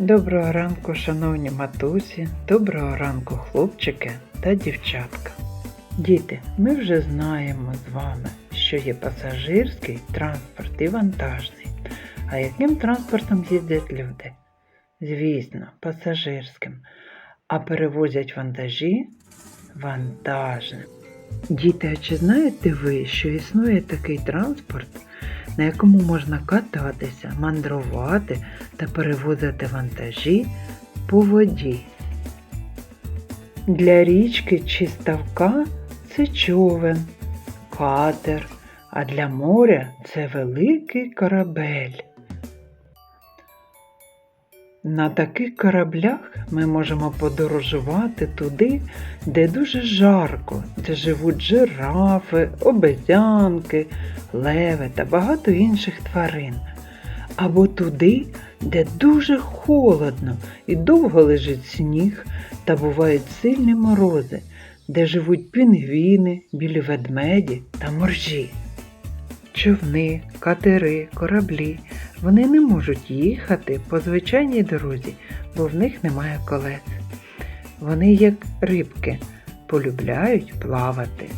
Доброго ранку, шановні матусі, доброго ранку, хлопчики та дівчатка. Діти, ми вже знаємо з вами, що є пасажирський транспорт і вантажний. А яким транспортом їздять люди? Звісно, пасажирським. А перевозять вантажі вантажним. Діти, а чи знаєте ви, що існує такий транспорт, на якому можна кататися, мандрувати та перевозити вантажі по воді? Для річки чи ставка це човен, катер, а для моря це великий корабель. На таких кораблях ми можемо подорожувати туди, де дуже жарко, де живуть жирафи, обезьянки, леви та багато інших тварин. Або туди, де дуже холодно і довго лежить сніг та бувають сильні морози, де живуть пінгвіни, білі ведмеді та моржі. Човни, катери, кораблі вони не можуть їхати по звичайній дорозі, бо в них немає колес. Вони, як рибки, полюбляють плавати.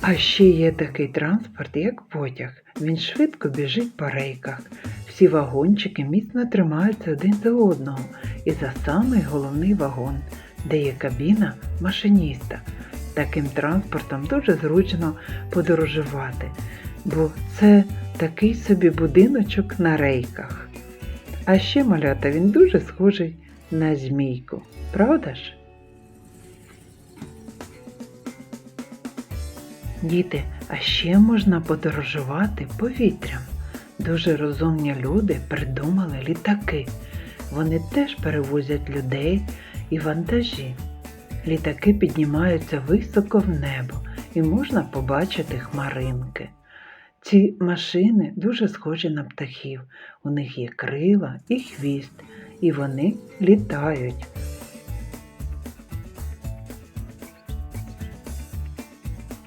А ще є такий транспорт, як потяг. Він швидко біжить по рейках. Всі вагончики міцно тримаються один за одного і за самий головний вагон, де є кабіна машиніста. Таким транспортом дуже зручно подорожувати, бо це такий собі будиночок на рейках. А ще малята він дуже схожий на змійку, правда ж? Діти, а ще можна подорожувати повітрям. Дуже розумні люди придумали літаки. Вони теж перевозять людей і вантажі. Літаки піднімаються високо в небо і можна побачити хмаринки. Ці машини дуже схожі на птахів. У них є крила і хвіст, і вони літають.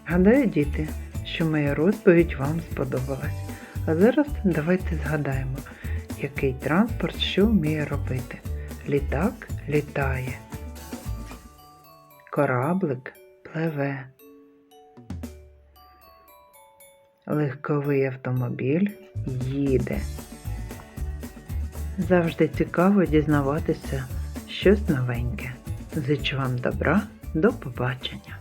Гадаю, діти, що моя розповідь вам сподобалась. А зараз давайте згадаємо, який транспорт що вміє робити. Літак літає. Кораблик пливе. Легковий автомобіль їде. Завжди цікаво дізнаватися щось новеньке. Зичу вам добра, до побачення!